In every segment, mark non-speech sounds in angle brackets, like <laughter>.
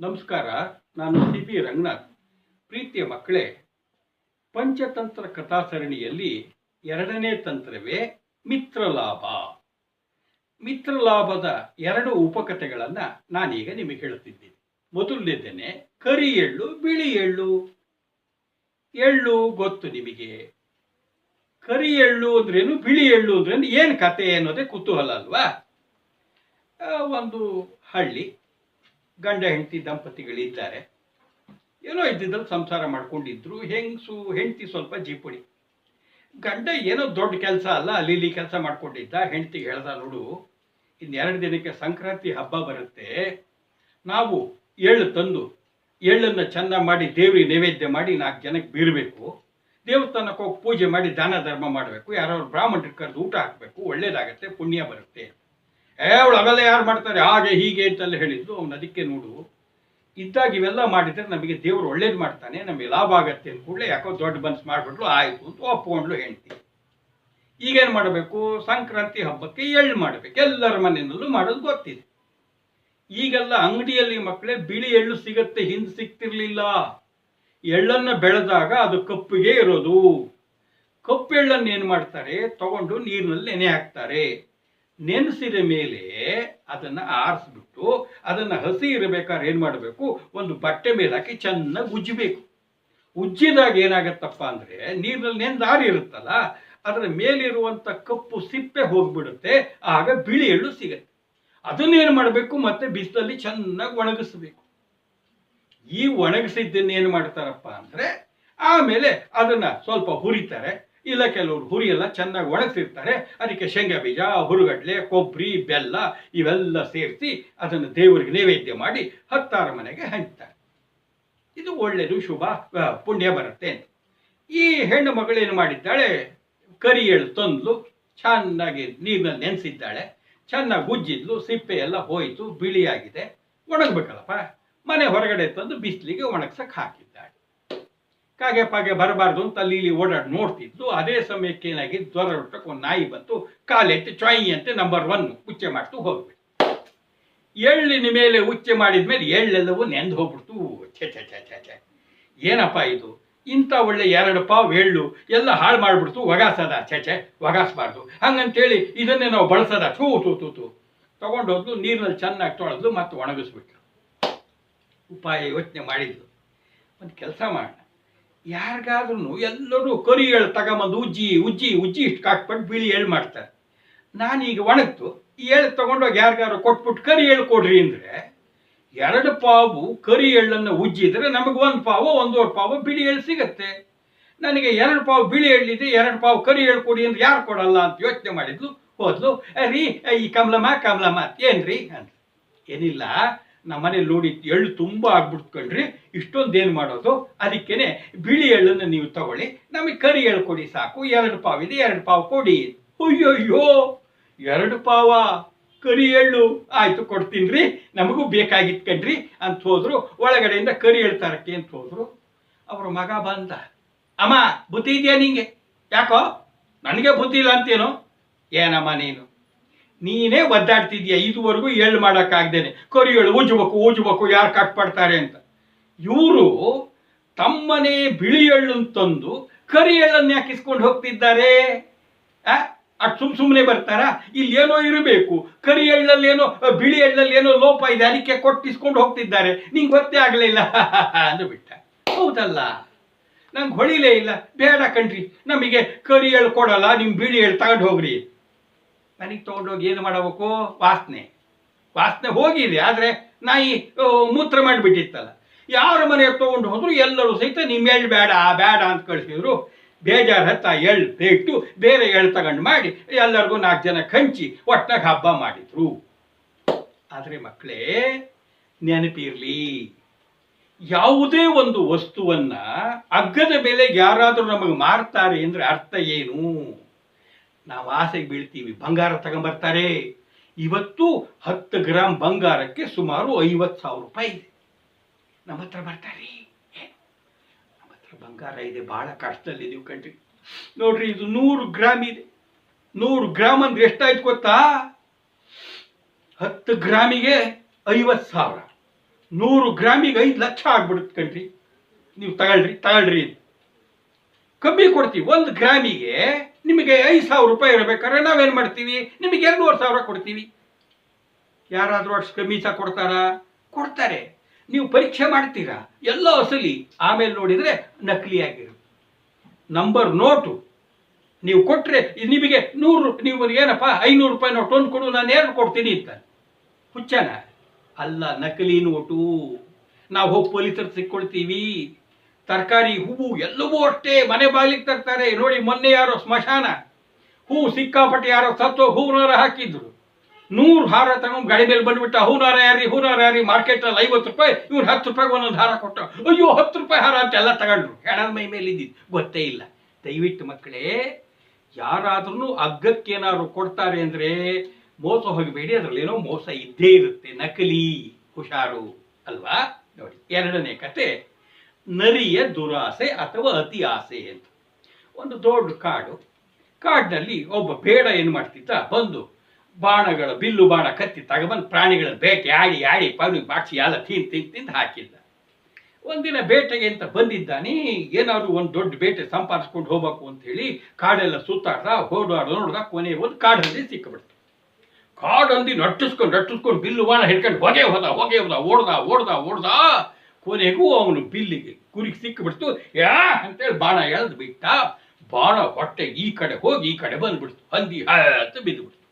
ನಮಸ್ಕಾರ, ನಾನು C P Ranganath. ಪ್ರೀತಿಯ ಮಕ್ಕಳೇ, ಪಂಚತಂತ್ರ ಕಥಾ ಸರಣಿಯಲ್ಲಿ ಎರಡನೇ ತಂತ್ರವೇ ಮಿತ್ರಲಾಭ. ಮಿತ್ರಲಾಭದ ಎರಡು ಉಪಕಥೆಗಳನ್ನು ನಾನೀಗ ನಿಮಗೆ ಹೇಳುತ್ತಿದ್ದೀನಿ. ಮೊದಲನೇದೇನೆ ಕರಿ ಎಳ್ಳು, ಬಿಳಿ ಎಳ್ಳು. ಎಳ್ಳು ಗೊತ್ತು ನಿಮಗೆ? ಕರಿ ಎಳ್ಳು ಅಂದ್ರೇನು, ಬಿಳಿ ಎಳ್ಳು ಅಂದ್ರೇನು, ಏನು ಕತೆ ಅನ್ನೋದೇ ಕುತೂಹಲ ಅಲ್ವಾ? ಒಂದು ಹಳ್ಳಿ ಗಂಡ, ಹೆಂಡತಿ, ದಂಪತಿಗಳಿದ್ದಾರೆ. ಏನೋ ಇದ್ದಿದ್ದಲ್ಲಿ ಸಂಸಾರ ಮಾಡ್ಕೊಂಡಿದ್ರು. ಹೆಂಗಸು, ಹೆಂಡತಿ ಸ್ವಲ್ಪ ಜೀಪುಡಿ. ಗಂಡ ಏನೋ ದೊಡ್ಡ ಕೆಲಸ ಅಲ್ಲ ಅಲ್ಲಿ ಇಲ್ಲಿ ಕೆಲಸ ಮಾಡ್ಕೊಂಡಿದ್ದ. ಹೆಂಡತಿಗೆ ಹೇಳ್ದ, ನೋಡು, ಇನ್ನೆರಡು ದಿನಕ್ಕೆ ಸಂಕ್ರಾಂತಿ ಹಬ್ಬ ಬರುತ್ತೆ. ನಾವು ಎಳ್ಳು ತಂದು, ಎಳ್ಳನ್ನು ಚೆಂದ ಮಾಡಿ ದೇವ್ರಿಗೆ ನೈವೇದ್ಯ ಮಾಡಿ ನಾಲ್ಕು ಜನಕ್ಕೆ ಬೀರಬೇಕು. ದೇವಸ್ಥಾನಕ್ಕೆ ಹೋಗಿ ಪೂಜೆ ಮಾಡಿ ದಾನ ಧರ್ಮ ಮಾಡಬೇಕು. ಯಾರೋ ಬ್ರಾಹ್ಮಣರಿಗೆ ಕರೆದು ಊಟ ಹಾಕಬೇಕು. ಒಳ್ಳೇದಾಗತ್ತೆ, ಪುಣ್ಯ ಬರುತ್ತೆ. ಏ, ಅವಳು ಅವೆಲ್ಲ ಯಾರು ಮಾಡ್ತಾರೆ? ಹಾಗೆ ಹೀಗೆ ಅಂತೆಲ್ಲ ಹೇಳಿದ್ದು. ಅವನು ಅದಕ್ಕೆ ನೋಡು, ಇದ್ದಾಗ ಇವೆಲ್ಲ ಮಾಡಿದ್ರೆ ನಮಗೆ ದೇವರು ಒಳ್ಳೇದು ಮಾಡ್ತಾನೆ, ನಮಗೆ ಲಾಭ ಆಗತ್ತೆ ಅಂದ ಕೂಡಲೇ ಯಾಕೋ ದೊಡ್ಡ ಬನ್ಸ್ ಮಾಡಿಬಿಟ್ಲು, ಆಯಿತು ಅಂತ ಒಪ್ಕೊಂಡ್ಲು ಹೆಂಡತಿ. ಈಗೇನು ಮಾಡಬೇಕು? ಸಂಕ್ರಾಂತಿ ಹಬ್ಬಕ್ಕೆ ಎಳ್ಳು ಮಾಡಬೇಕು. ಎಲ್ಲರ ಮನೆಯಲ್ಲೂ ಮಾಡೋದು ಗೊತ್ತಿದೆ ಈಗೆಲ್ಲ ಅಂಗಡಿಯಲ್ಲಿ ಮಕ್ಕಳೇ ಬಿಳಿ ಎಳ್ಳು ಸಿಗತ್ತೆ, ಹಿಂದೆ ಸಿಗ್ತಿರ್ಲಿಲ್ಲ. ಎಳ್ಳನ್ನು ಬೆಳೆದಾಗ ಅದು ಕಪ್ಪಿಗೆ ಇರೋದು. ಕಪ್ಪು ಎಳ್ಳನ್ನು ಏನು ಮಾಡ್ತಾರೆ? ತಗೊಂಡು ನೀರಿನಲ್ಲಿ ನೆನೆ ಹಾಕ್ತಾರೆ. ನೆನೆಸಿದ ಮೇಲೆ ಅದನ್ನು ಆರಿಸ್ಬಿಟ್ಟು ಅದನ್ನು ಹಸಿ ಇರಬೇಕಾದ್ರೆ ಏನು ಮಾಡಬೇಕು? ಒಂದು ಬಟ್ಟೆ ಮೇಲೆ ಹಾಕಿ ಚೆನ್ನಾಗಿ ಉಜ್ಜಬೇಕು. ಉಜ್ಜಿದಾಗ ಏನಾಗತ್ತಪ್ಪ ಅಂದರೆ ನೀರಿನಲ್ಲಿ ನೆಂದು ಆರಿ ಇರುತ್ತಲ್ಲ, ಅದರ ಮೇಲಿರುವಂಥ ಕಪ್ಪು ಸಿಪ್ಪೆ ಹೋಗ್ಬಿಡುತ್ತೆ, ಆಗ ಬಿಳಿ ಎಳ್ಳು ಸಿಗತ್ತೆ. ಅದನ್ನೇನು ಮಾಡಬೇಕು? ಮತ್ತೆ ಬಿಸಿಲಲ್ಲಿ ಚೆನ್ನಾಗಿ ಒಣಗಿಸ್ಬೇಕು. ಈ ಒಣಗಿಸಿದ್ದನ್ನು ಏನು ಮಾಡ್ತಾರಪ್ಪ ಅಂದರೆ, ಆಮೇಲೆ ಅದನ್ನು ಸ್ವಲ್ಪ ಹುರಿತಾರೆ. ಇಲ್ಲ, ಕೆಲವರು ಹುರಿಯೆಲ್ಲ, ಚೆನ್ನಾಗಿ ಒಣಗಿಸಿರ್ತಾರೆ. ಅದಕ್ಕೆ ಶೇಂಗಾ ಬೀಜ, ಹುರುಗಡ್ಲೆ ಕೊಬ್ಬರಿ ಬೆಲ್ಲ ಇವೆಲ್ಲ ಸೇರಿಸಿ ಅದನ್ನು ದೇವರಿಗೆ ನೈವೇದ್ಯ ಮಾಡಿ ಹತ್ತಾರು ಮನೆಗೆ ಹಂಚ್ತಾರೆ. ಇದು ಒಳ್ಳೆಯದು ಶುಭ ಪುಣ್ಯ ಬರುತ್ತೆ ಅಂತ. ಈ ಹೆಣ್ಣು ಮಗಳೇನು ಮಾಡಿದ್ದಾಳೆ? ಕರಿ ಎಳು ತಂದ್ಲು, ಚೆನ್ನಾಗಿ ನೀರಿನಲ್ಲಿ ನೆನೆಸಿದ್ದಾಳೆ, ಚೆನ್ನಾಗಿ ಉಜ್ಜಿದ್ಲು, ಸಿಪ್ಪೆ ಎಲ್ಲ ಹೋಯಿತು, ಬಿಳಿಯಾಗಿದೆ. ಒಣಗಬೇಕಲ್ಲಪ್ಪ. ಮನೆ ಹೊರಗಡೆ ತಂದು ಬಿಸಿಲಿಗೆ ಒಣಗ್ಸಕ್ಕೆ ಹಾಕಿದ್ದಾಳೆ ಕಾಗೆ ಪಾಗೆ ಬರಬಾರ್ದು ಅಂತ ಅಲ್ಲಿ ಇಲ್ಲಿ ಓಡಾಡಿ ನೋಡ್ತಿದ್ದು ಅದೇ ಸಮಯಕ್ಕೆ ಏನಾಗಿ ಜ್ವರ ಹುಟ್ಟಕ್ಕೆ ಒಂದು ನಾಯಿ ಬಂತು. ಕಾಲೆತ್ತಿ ಚಾಯಿ ಅಂತ ನಂಬರ್ ಒನ್ ಉಚ್ಚೆ ಮಾಡ್ತು ಹೋಗ್ಬಿಟ್ಟು ಎಳ್ಳಿನ ಮೇಲೆ ಉಚ್ಚೆ ಮಾಡಿದ ಮೇಲೆ ಎಳ್ಳೆಲ್ಲವೂ ನೆಂದು ಹೋಗ್ಬಿಡ್ತು. ಛೆ ಛೆ ಛೆ ಛೆ ಛೆ. ಏನಪ್ಪ ಇದು? ಇಂಥ ಒಳ್ಳೆ ಎರಡು ಪಾವ್ ಎಳ್ಳು ಎಲ್ಲ ಹಾಳು ಮಾಡಿಬಿಡ್ತು. ಒಗಾಸದ ಛೆ ಛೆ ಒಗಾಸ್ಬಾರ್ದು ಹಂಗಂತೇಳಿ ಇದನ್ನೇ ನಾವು ಬಳಸದ? ಥೂ ತೂ ತೂ ತೂ ತೊಗೊಂಡೋದ್ಲು ನೀರಿನಲ್ಲಿ ಚೆನ್ನಾಗಿ ತೊಳೆದ್ಲು ಮತ್ತು ಒಣಗಿಸ್ಬಿಟ್ರು ಉಪಾಯ ಯೋಚನೆ ಮಾಡಿದ್ಲು. ಒಂದು ಕೆಲಸ ಮಾಡೋಣ ಯಾರಿಗಾದ್ರೂ ಎಲ್ಲರೂ ಕರಿ ಎಳ್ಳು ತಗೊಂಬಂದು ಉಜ್ಜಿ ಉಜ್ಜಿ ಉಜ್ಜಿ ಇಷ್ಟು ಕಾಟ್ಬಿಟ್ಟು ಬಿಳಿ ಎಳ್ಳು ಮಾಡ್ತಾರೆ. ನಾನೀಗ ಒಣಗ್ತು, ಈ ಎಳ್ಳು ತೊಗೊಂಡೋಗಿ ಯಾರಿಗಾರು ಕೊಟ್ಬಿಟ್ಟು ಕರಿ ಎಳ್ಳು ಕೊಡ್ರಿ ಅಂದರೆ ಎರಡು ಪಾವು ಕರಿ ಎಳ್ಳನ್ನು ಉಜ್ಜಿದ್ರೆ ನಮಗೆ ಒಂದು ಪಾವು, ಒಂದೂವರೆ ಪಾವು ಬಿಳಿ ಎಳ್ಳು ಸಿಗತ್ತೆ. ನನಗೆ ಎರಡು ಪಾವು ಬಿಳಿ ಎಳ್ಳಿದೆ ಎರಡು ಪಾವು ಕರಿ ಎಳ್ಳು ಕೊಡಿ ಅಂದ್ರೆ ಯಾರು ಕೊಡಲ್ಲ ಅಂತ ಯೋಚನೆ ಮಾಡಿದ್ಲು, ಹೋದ್ಲು "ಏ ರೀ ಈ ಕಮಲಮ್ಮ ಕಮಲಮ್ಮ, ಏನ್ರಿ? ಅಂತ ಏನಿಲ್ಲ ನಮ್ಮ ಮನೇಲಿ ನೋಡಿ ಎಳ್ಳು ತುಂಬ ಆಗ್ಬಿಡ್ತ್ಕೊಂಡ್ರಿ ಇಷ್ಟೊಂದು ಏನು ಮಾಡೋದು? ಅದಕ್ಕೇನೆ ಬಿಳಿ ಎಳ್ಳನ್ನು ನೀವು ತಗೊಳ್ಳಿ. ನಮಗೆ ಕರಿ ಎಳ್ಳು ಕೊಡಿ ಸಾಕು, ಎರಡು ಪಾವ್ ಇದೆ, ಎರಡು ಪಾವು ಕೊಡಿ. ಅಯ್ಯೋಯ್ಯೋ, ಎರಡು ಪಾವ ಕರಿ ಎಳ್ಳು. ಆಯಿತು ಕೊಡ್ತೀನಿ ನಮಗೂ ಬೇಕಾಗಿತ್ತು ಕಣ್ರಿ ಅಂತ ಹೋದ್ರು. ಒಳಗಡೆಯಿಂದ ಕರಿ ಎಳ್ಳು ತರಕ್ಕೆ ಅಂತ ಹೋದ್ರು. ಅವ್ರ ಮಗ ಬಂದ. ಅಮ್ಮ, ಬುದ್ಧಿ ಇದೆಯಾ ನಿಂಗೆ? ಯಾಕೋ? ನನಗೆ ಬುದ್ಧಿ ಇಲ್ಲ ಅಂತೇನು? ಏನಮ್ಮ ನೀನು? ನೀನೇ ಒದ್ದಾಡ್ತಿದ್ಯಾ ಇದುವರೆಗೂ ಎಳ್ಳು ಮಾಡೋಕ್ಕಾಗ್ದೇನೆ. ಕರಿ ಎಳ್ಳು ಉಜ್ಬೇಕು ಉಜ್ಬೇಕು ಯಾರು ಕಟ್ಪಡ್ತಾರೆ ಅಂತ. ಇವರು ತಮ್ಮನೇ ಬಿಳಿ ಎಳ್ಳನ್ನು ತಂದು ಕರಿ ಎಳ್ಳನ್ನು ಯಾಕಿಸ್ಕೊಂಡು ಹೋಗ್ತಿದ್ದಾರೆ? ಅದ್ ಸುಮ್ ಸುಮ್ಮನೆ ಬರ್ತಾರ? ಇಲ್ಲಿ ಏನೋ ಇರಬೇಕು. ಕರಿ ಎಳ್ಳಲ್ಲಿ ಏನೋ ಬಿಳಿ ಎಳ್ಳಲ್ಲಿ ಏನೋ ಲೋಪ ಇದೆ, ಅದಕ್ಕೆ ಕೊಟ್ಟಿಸ್ಕೊಂಡು ಹೋಗ್ತಿದ್ದಾರೆ. ನಿಂಗೆ ಗೊತ್ತೇ ಆಗಲಿಲ್ಲ. <laughs> ಅಂದು ಬಿಟ್ಟ ಹೌದಲ್ಲ? ನಂಗೆ ಹೊಳಿಲೇ ಇಲ್ಲ. ಬೇಡ ಕಣ್ರಿ. ನಮಗೆ ಕರಿ ಎಳ್ಳು ಕೊಡಲ್ಲ ನಿಮ್ಮ ಬಿಳಿ ಎಳ್ಳು ತಗೊಂಡು ಹೋಗ್ರಿ. ನನಗೆ ತೊಗೊಂಡೋಗಿ ಏನು ಮಾಡಬೇಕು? ವಾಸನೆ. ವಾಸನೆ ಹೋಗಿದೆ ಆದರೆ ನಾಯಿ ಮೂತ್ರ ಮಾಡಿಬಿಟ್ಟಿತ್ತಲ್ಲ. ಯಾರ ಮನೆಗೆ ತೊಗೊಂಡು ಹೋದ್ರು ಎಲ್ಲರೂ ಸಹಿತ ನಿಮ್ಮ ಎಳ್ಳು ಬೇಡ ಬೇಡ ಅಂತ ಕಳಿಸಿದ್ರು. ಬೇಜಾರು ಹತ್ತ ಎಳ್ಳು ಬಿಟ್ಟು ಬೇರೆ ಎಳ್ಳು ತಗೊಂಡು ಮಾಡಿ ಎಲ್ಲರಿಗೂ ನಾಲ್ಕು ಜನ ಕಂಚಿ ಒಟ್ಟಾಗಿ ಹಬ್ಬ ಮಾಡಿದ್ರು. ಆದರೆ ಮಕ್ಕಳೇ ನೆನಪಿರಲಿ. ಯಾವುದೇ ಒಂದು ವಸ್ತುವನ್ನು ಅಗ್ಗದ ಬೆಲೆಗೆ ಯಾರಾದರೂ ನಮಗೆ ಮಾರ್ತಾರೆ ಅಂದರೆ ಅರ್ಥ ಏನು? ನಾವು ಆಸೆಗೆ ಬೀಳ್ತೀವಿ. ಬಂಗಾರ ತಗೊಂಬರ್ತಾರೆ. ಇವತ್ತು ಹತ್ತು ಗ್ರಾಮ್ ಬಂಗಾರಕ್ಕೆ ಸುಮಾರು ಐವತ್ತು ಸಾವಿರ ರೂಪಾಯಿ ಇದೆ. ನಮ್ಮ ಹತ್ರ ಬರ್ತಾರೆ? ನಮ್ಮ ಹತ್ರ ಬಂಗಾರ ಇದೆ. ಬಹಳ ಕಷ್ಟದಲ್ಲಿದ್ದೀವಿ ಕಣ್ರಿ ನೋಡ್ರಿ, ಇದು ನೂರು ಗ್ರಾಮ್ ಇದೆ. ನೂರು ಗ್ರಾಮ್ ಅಂದ್ರೆ ಎಷ್ಟಾಯ್ತು ಗೊತ್ತಾ? ಹತ್ತು ಗ್ರಾಮಿಗೆ ಐವತ್ತು ಸಾವಿರ. ನೂರು ಗ್ರಾಮಿಗೆ ಐದು ಲಕ್ಷ ಆಗ್ಬಿಡುತ್ತೆ ಕಣ್ರಿ ನೀವು ತಗೊಳ್ರಿ ತಗೊಳ್ರಿ ಕಮ್ಮಿ ಕೊಡ್ತೀವಿ. ಒಂದು ಗ್ರಾಮಿಗೆ ನಿಮಗೆ ಐದು ಸಾವಿರ ರೂಪಾಯಿ ಇರಬೇಕಾದ್ರೆ ನಾವೇನು ಮಾಡ್ತೀವಿ? ನಿಮಗೆ ಎರಡೂವರೆ ಸಾವಿರ ಕೊಡ್ತೀವಿ. ಯಾರಾದರೂ ಅಷ್ಟು ಕಮ್ಮಿ ಸಹ ಕೊಡ್ತಾರಾ? ಕೊಡ್ತಾರೆ. ನೀವು ಪರೀಕ್ಷೆ ಮಾಡ್ತೀರಾ? ಎಲ್ಲ ಅಸಲಿ. ಆಮೇಲೆ ನೋಡಿದರೆ ನಕಲಿ ಆಗಿರುತ್ತೆ ನಂಬರ್ ನೋಟು. ನೀವು ಕೊಟ್ಟರೆ ನಿಮಗೆ ನೂರು, ನೀವು ಏನಪ್ಪ, ಐನೂರು ರೂಪಾಯಿ ನೋಟ್ ಒಂದು ಕೊಡು, ನಾನು ಎರಡು ಕೊಡ್ತೀನಿ ಅಂತ. ಹುಚ್ಚನ. ಅಲ್ಲ, ನಕಲಿ ನೋಟು. ನಾವು ಹೋಗಿ ಪೊಲೀಸರು ಸಿಕ್ಕೊಳ್ತೀವಿ. ತರಕಾರಿ, ಹೂವು, ಎಲ್ಲವೂ ಅಷ್ಟೇ. ಮನೆ ಬಾಗಿಲಿಗೆ ತರ್ತಾರೆ. ನೋಡಿ, ಮೊನ್ನೆ ಯಾರೋ ಸ್ಮಶಾನ, ಹೂ ಸಿಕ್ಕಾಪಟ್ಟೆ ಯಾರೋ ಸತ್ತು, ಹೂನಾರ ಹಾಕಿದ್ರು. ನೂರು ಹಾರ ತಗೊಂಡು ಗಾಡಿ ಮೇಲೆ ಬಂದ್ಬಿಟ್ಟ, ಹೂನಾರ ಯಾರಿ ಹೂನಾರ ಯಾರಿ ಮಾರ್ಕೆಟಲ್ಲಿ ಐವತ್ತು ರೂಪಾಯಿ, ಇವ್ರು ಹತ್ತು ರೂಪಾಯಿ ಒಂದೊಂದು ಹಾರ ಕೊಟ್ಟ, ಅಯ್ಯೋ, ಹತ್ತು ರೂಪಾಯಿ ಹಾರ ಅಂತ ಎಲ್ಲ ತಗೊಂಡ್ರು. ಹೆಣದ ಮೈ ಮೇಲೆ ಇದ್ದಿದ್ದು. ಗೊತ್ತೇ ಇಲ್ಲ. ದಯವಿಟ್ಟು ಮಕ್ಕಳೇ ಯಾರಾದ್ರೂ ಅಗ್ಗಕ್ಕೇನಾದ್ರು ಕೊಡ್ತಾರೆ ಅಂದ್ರೆ ಮೋಸ ಹೋಗಬೇಡಿ. ಅದರಲ್ಲಿ ಏನೋ ಮೋಸ ಇದ್ದೇ ಇರುತ್ತೆ. ನಕಲಿ, ಹುಷಾರು. ಅಲ್ವಾ? ನೋಡಿ, ಎರಡನೇ ಕತೆ. ನರಿಯ ದುರಾಸೆ ಅಥವಾ ಅತಿ ಆಸೆ ಅಂತ. ಒಂದು ದೊಡ್ಡ ಕಾಡು. ಕಾಡಿನಲ್ಲಿ ಒಬ್ಬ ಬೇಡ ಏನು ಮಾಡ್ತಿದ್ದ ಬಂದು ಬಾಣಗಳ ಬಿಲ್ಲು ಬಾಣ ಕತ್ತಿ ತಗೊಬಂದು ಪ್ರಾಣಿಗಳ ಬೇಟೆ ಆಡಿ ಆಡಿ ಪಾಡಿ ಬಾಕ್ಸಿ ಎಲ್ಲ ತಿಂದು ತಿಂದು ತಿಂದು ಹಾಕಿದ್ದ. ಒಂದಿನ ಬೇಟೆಗೆ ಅಂತ ಬಂದಿದ್ದಾನೆ, ಏನಾದ್ರು ಒಂದು ದೊಡ್ಡ ಬೇಟೆ ಸಂಪಾದಿಸ್ಕೊಂಡು ಹೋಗ್ಬೇಕು ಅಂತ ಹೇಳಿ ಕಾಡೆಲ್ಲ ಸುತ್ತಾಡ್ದ ಓಡಾಡ ನೋಡ್ದ, ಕೊನೆ ಒಂದು ಕಾಡಲ್ಲಿ ಸಿಕ್ಕಬಿಡ್ತು. ಕಾಡಂದಿ ನಟ್ಟಿಸ್ಕೊಂಡು ನಟ್ಟಿಸ್ಕೊಂಡು ಬಿಲ್ಲು ಬಾಣ ಹಿಡ್ಕೊಂಡು ಹೊಗೆ ಹೋದ ಹೊಗೆ ಹೋದ, ಓಡ್ದ ಓಡ್ದ ಓಡ್ದ ಕೊನೆಗೂ ಅವನು ಬಿಲ್ಲಿಗೆ ಕುರಿಗೆ ಸಿಕ್ಕಿಬಿಡ್ತು. ಯಾ ಅಂತೇಳಿ ಬಾಣ ಎಳೆದು ಬಿಟ್ಟ. ಬಾಣ ಹೊಟ್ಟೆ ಈ ಕಡೆ ಹೋಗಿ ಈ ಕಡೆ ಬಂದ್ಬಿಡ್ತು. ಹಂದಿ ಅಂತ ಬಿದ್ದುಬಿಡ್ತು.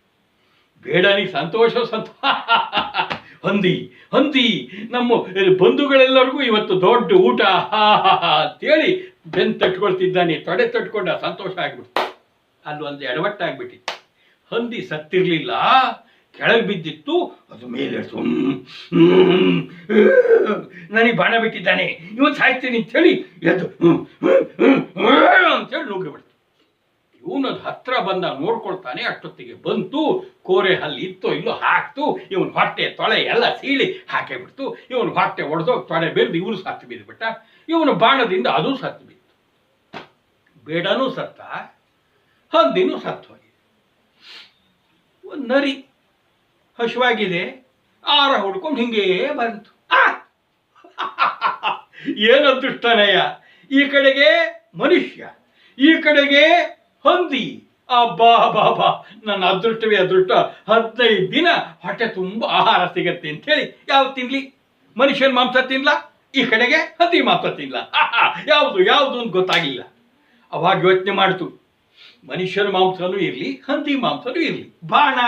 ಬೇಡನಿಗೆ ಸಂತೋಷ ಸಂತೋಷ <laughs> ಹಂದಿ ಹಂದಿ, ನಮ್ಮ ಬಂಧುಗಳೆಲ್ಲರಿಗೂ ಇವತ್ತು ದೊಡ್ಡ ಊಟ. ಹಾ ಅಂತೇಳಿ ಬೆನ್ ತಟ್ಕೊಳ್ತಿದ್ದಾನೆ. ತೊಡೆ ತಟ್ಕೊಂಡ ಸಂತೋಷ ಆಗ್ಬಿಡ್ತು. ಅಲ್ಲಿ ಒಂದು ಎಡವಟ್ಟಾಗ್ಬಿಟ್ಟಿತ್ತು. ಹಂದಿ ಸತ್ತಿರ್ಲಿಲ್ಲ. ಕೆಳಗೆ ಬಿದ್ದಿತ್ತು, ಅದು ಮೇಲೆ ನನಗೆ ಬಾಣ ಬಿಟ್ಟಿದ್ದಾನೆ. ಇವನ್ ಸಾಯ್ತೀನಿ ಅಂತೇಳಿ ಎದ್ದು ಅಂತೇಳಿ ನುಗ್ಗಿಬಿಡ್ತು ಇವನದು ಹತ್ರ ಬಂದ ನೋಡ್ಕೊಳ್ತಾನೆ, ಅಷ್ಟೊತ್ತಿಗೆ ಬಂತು, ಕೋರೆ ಹಲ್ಲಿ ಇತ್ತೋ ಇಲ್ಲೋ ಹಾಕ್ತು, ಇವನ್ ಹೊಟ್ಟೆ ತೊಳೆ ಎಲ್ಲ ಸೀಳಿ ಹಾಕೇ ಬಿಡ್ತು. ಇವನ್ ಹೊಟ್ಟೆ ಒಡೆದೋಗಿ ತೊಳೆ ಬೆಳೆದು ಇವನು ಸತ್ತು ಬಿದ್ದುಬಿಟ್ಟ ಇವನು ಬಾಣದಿಂದ ಅದು ಸತ್ತು ಬಿತ್ತು. ಬೇಡನೂ ಸತ್ತ, ಹಂದಿನೂ ಸತ್ತು ಹೋಗಿದೆ. ಒಂದು ನರಿ ಹಸುವಾಗಿದೆ ಆರ ಹುಡ್ಕೊಂಡು ಹಿಂಗೇ ಬಂತು. ಆ! <laughs> ಏನು ಅದೃಷ್ಟನಯ್ಯ ಈ ಕಡೆಗೆ ಮನುಷ್ಯ, ಈ ಕಡೆಗೆ ಹಂದಿ. ಅಬ್ಬಾ ಬಾಬಾ ನನ್ನ ಅದೃಷ್ಟವೇ ಅದೃಷ್ಟ. ಹದಿನೈದು ದಿನ ಹೊಟ್ಟೆ ತುಂಬ ಆಹಾರ ಸಿಗತ್ತೆ ಅಂತೇಳಿ ಯಾವ್ದು ತಿನ್ಲಿ? ಮನುಷ್ಯನ ಮಾಂಸ ತಿನ್ಲ? ಈ ಕಡೆಗೆ ಹಂದಿ ಮಾಂಸ ತಿನ್ಲ? <laughs> ಯಾವುದು ಯಾವುದು ಅಂತ ಗೊತ್ತಾಗಿಲ್ಲ. ಅವಾಗ ಯೋಚನೆ ಮಾಡ್ತು. ಮನುಷ್ಯನ ಮಾಂಸನೂ ಇರಲಿ ಹಂದಿ ಮಾಂಸನೂ ಇರಲಿ. ಬಾಣ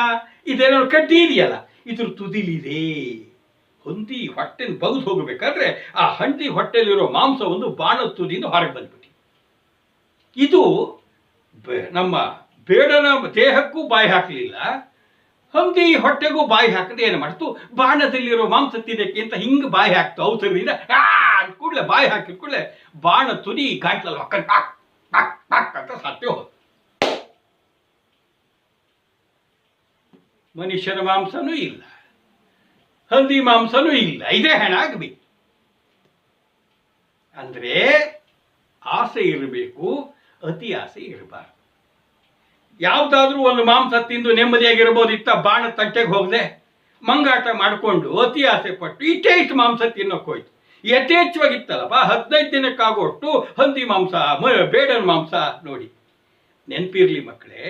ಇದೇನೋ ಕಡ್ಡಿ ಇದೆಯಲ್ಲ ಇದ್ರ ತುದಿಲಿದೆ ಹಂದಿ ಹೊಟ್ಟೆನ ಬಗ್ದು ಹೋಗಬೇಕಾದ್ರೆ ಆ ಹಂದಿ ಹೊಟ್ಟೆಲಿರೋ ಮಾಂಸ ಒಂದು ಬಾಣ ತುದಿಯಿಂದ ಹೊರಗೆ ಬಂದ್ಬಿಟ್ಟು. ಇದು ನಮ್ಮ ಬೇಡನ ದೇಹಕ್ಕೂ ಬಾಯಿ ಹಾಕಲಿಲ್ಲ, ಹಂದಿ ಹೊಟ್ಟೆಗೂ ಬಾಯಿ ಹಾಕಿದ್ರೆ ಏನು ಮಾಡ್ತು? ಬಾಣದಲ್ಲಿರೋ ಮಾಂಸ ತಿನ್ನಕ್ಕೆ ಅಂತ ಹಿಂಗೆ ಬಾಯಿ ಹಾಕ್ತು ಔಷಧದಿಂದ ಕೂಡಲೇ ಬಾಯಿ ಹಾಕಿದ ಕೂಡಲೇ ಬಾಣ ತುದಿ ಗಾಂಟ್ಲಲ್ಲಿ ಟಾಕ್ ಅಂತ ಸತ್ಯ ಹೋದ ಮನುಷ್ಯನ ಮಾಂಸನೂ ಇಲ್ಲ. ಹಂದಿ ಮಾಂಸನೂ ಇಲ್ಲ. ಇದೇ ಹೆಣ ಆಗಬೇಕು. ಅಂದರೆ ಆಸೆ ಇರಬೇಕು, ಅತಿ ಆಸೆ ಇರಬಾರ್ದು. ಯಾವುದಾದ್ರೂ ಒಂದು ಮಾಂಸ ತಿಂದು ನೆಮ್ಮದಿಯಾಗಿರ್ಬೋದಿತ್ತ ಬಾಣ ತಟ್ಟೆಗೆ ಹೋಗದೆ, ಮಂಗಾಟ ಮಾಡಿಕೊಂಡು ಅತಿ ಆಸೆ ಪಟ್ಟು ಇಷ್ಟೇ ಇಷ್ಟು ಮಾಂಸ ತಿನ್ನೋಕೆ ಹೋಯ್ತು. ಯಥೇಚ್ಛವಾಗಿತ್ತಲ್ಲಪ್ಪ, ಹದಿನೈದು ದಿನಕ್ಕಾಗುವಷ್ಟು ಹಂದಿ ಮಾಂಸ ಬೇಡನ ಮಾಂಸ ನೋಡಿ. ನೆನಪಿರ್ಲಿ ಮಕ್ಕಳೇ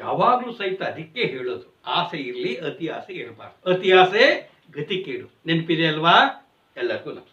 ಯಾವಾಗಲೂ ಸಹಿತ ಅದಕ್ಕೆ ಹೇಳೋದು. ಆಸೆ ಇರಲಿ, ಅತಿ ಆಸೆ ಇರಬಾರ್ದು. ಅತಿ ಆಸೆ ಗತಿ ಕೇಡು. ನೆನಪಿದೆ ಅಲ್ವಾ? ಎಲ್ಲರಿಗೂ ನಮಸ್ಕಾರ.